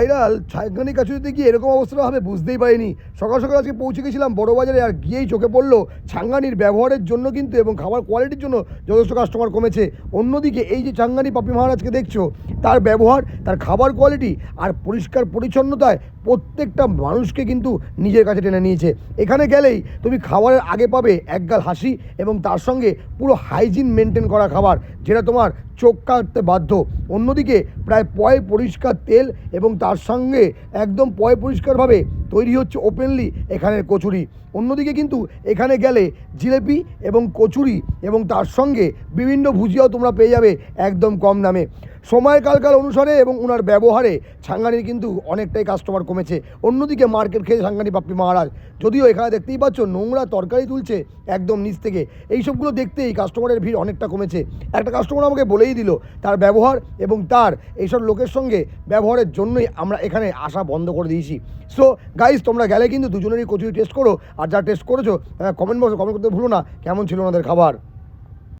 Viral ছাইগানি কাছুরিতে গিয়ে এরকম অবস্থা হবে, বুঝতেই পারিনি। সকাল সকাল আজকে পৌঁছে গেছিলাম বড় বাজারে আর গিয়েই চোখে পড়ল ছাঙ্গানির ব্যবহারের জন্য কিন্তু এবং খাবার কোয়ালিটির জন্য যথেষ্ট কাস্টমার কমেছে। অন্যদিকে এই যে ছাঙ্গানি পাপি মহারাজকে দেখছ, তার ব্যবহার, তার খাবার কোয়ালিটি আর পরিষ্কার পরিচ্ছন্নতায় প্রত্যেকটা মানুষকে কিন্তু নিজের কাছে টেনে নিয়েছে। এখানে গেলেই তুমি খাবারের আগে পাবে একগাল হাসি এবং তার সঙ্গে পুরো হাইজিন মেনটেন করা খাবার, যেটা তোমার চোখ কাটতে বাধ্য। অন্যদিকে প্রায় পয় পরিষ্কার তেল এবং তার সঙ্গে একদম পয় পরিষ্কারভাবে তৈরি হচ্ছে ওপেনলি এখানের কচুরি। অন্যদিকে কিন্তু এখানে গেলে জিলেপি এবং কচুরি এবং তার সঙ্গে বিভিন্ন ভুজিয়াও তোমরা পেয়ে যাবে একদম কম দামে। সময়ের কালকাল অনুসারে এবং ওনার ব্যবহারে ছাঙ্গানির কিন্তু অনেকটাই কাস্টমার কমেছে। অন্যদিকে মার্কেট খেয়ে ছাঙ্গানি পাপ্পি মহারাজ, যদিও এখানে দেখতেই পাচ্ছ নোংরা তরকারি তুলছে একদম নিচ থেকে। এই সবগুলো দেখতেই কাস্টমারের ভিড় অনেকটা কমেছে। একটা কাস্টমার আমাকে বলেই দিল তার ব্যবহার এবং তার এইসব লোকের সঙ্গে ব্যবহারের জন্যই আমরা এখানে আসা বন্ধ করে দিয়েছি। সো গাইজ তোমরা গেলে কিন্তু দুজনেরই কচুরি টেস্ট করো। আর যা টেস্ট করেছ কমেন্ট বক্সে কমেন্ট করতে ভুলো না। কেমন ছিল ওনাদের খাবার?